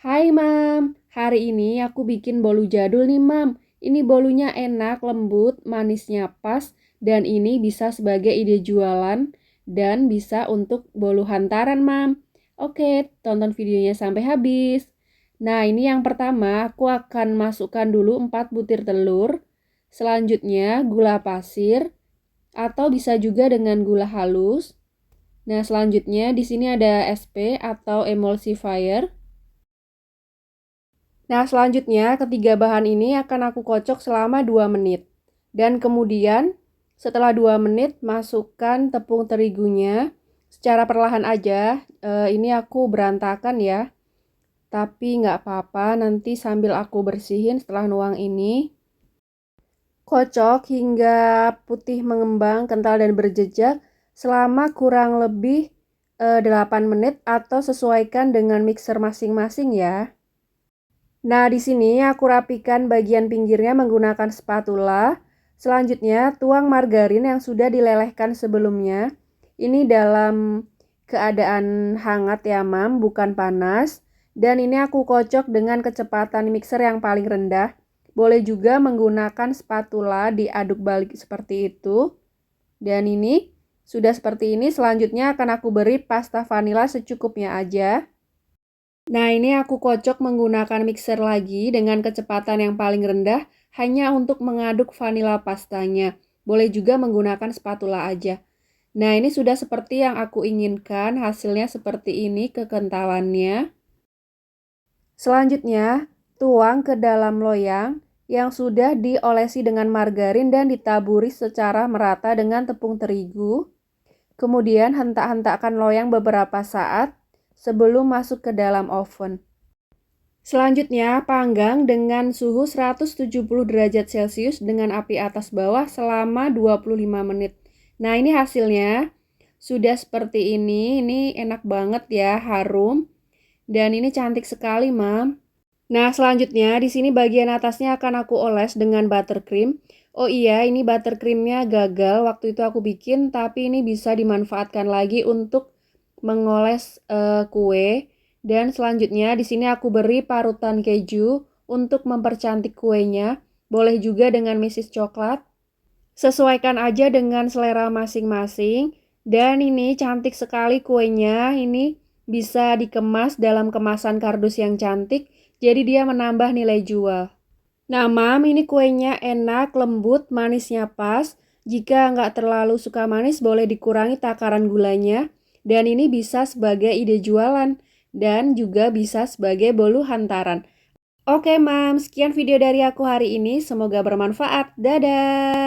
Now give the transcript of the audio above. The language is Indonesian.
Hai Mam, hari ini aku bikin bolu jadul nih Mam. Ini bolunya enak, lembut, manisnya pas, dan ini bisa sebagai ide jualan dan bisa untuk bolu hantaran Mam. Oke, tonton videonya sampai habis. Nah, ini yang pertama, aku akan masukkan dulu 4 butir telur. Selanjutnya, gula pasir atau bisa juga dengan gula halus. Nah, selanjutnya di sini ada SP atau emulsifier. Nah, selanjutnya ketiga bahan ini akan aku kocok selama 2 menit. Dan kemudian setelah 2 menit masukkan tepung terigunya secara perlahan aja. E, ini aku berantakan ya. Tapi nggak apa-apa, nanti sambil aku bersihin setelah nuang ini. Kocok hingga putih mengembang, kental dan berjejak selama kurang lebih e, 8 menit atau sesuaikan dengan mixer masing-masing ya. Nah, di sini aku rapikan bagian pinggirnya menggunakan spatula. Selanjutnya, tuang margarin yang sudah dilelehkan sebelumnya. Ini dalam keadaan hangat ya, Mam, bukan panas. Dan ini aku kocok dengan kecepatan mixer yang paling rendah. Boleh juga menggunakan spatula diaduk balik seperti itu. Dan ini sudah seperti ini, selanjutnya akan aku beri pasta vanila secukupnya aja. Nah, ini aku kocok menggunakan mixer lagi dengan kecepatan yang paling rendah hanya untuk mengaduk vanila pastanya. Boleh juga menggunakan spatula aja. Nah, ini sudah seperti yang aku inginkan, hasilnya seperti ini kekentalannya. Selanjutnya, tuang ke dalam loyang yang sudah diolesi dengan margarin dan ditaburi secara merata dengan tepung terigu. Kemudian hentak-hentakkan loyang beberapa saat sebelum masuk ke dalam oven. Selanjutnya, panggang dengan suhu 170 derajat Celcius dengan api atas bawah selama 25 menit. Nah, ini hasilnya sudah seperti ini. Ini enak banget ya, harum. Dan ini cantik sekali, Mam. Nah, selanjutnya di sini bagian atasnya akan aku oles dengan buttercream. Oh iya, ini buttercreamnya gagal waktu itu aku bikin, tapi ini bisa dimanfaatkan lagi untuk mengoles uh, kue dan selanjutnya di sini aku beri parutan keju untuk mempercantik kuenya. Boleh juga dengan mesis coklat. Sesuaikan aja dengan selera masing-masing. Dan ini cantik sekali kuenya. Ini bisa dikemas dalam kemasan kardus yang cantik. Jadi dia menambah nilai jual. Nah, mam, ini kuenya enak, lembut, manisnya pas. Jika nggak terlalu suka manis, boleh dikurangi takaran gulanya. Dan ini bisa sebagai ide jualan dan juga bisa sebagai bolu hantaran. Oke, Mam, sekian video dari aku hari ini. Semoga bermanfaat. Dadah.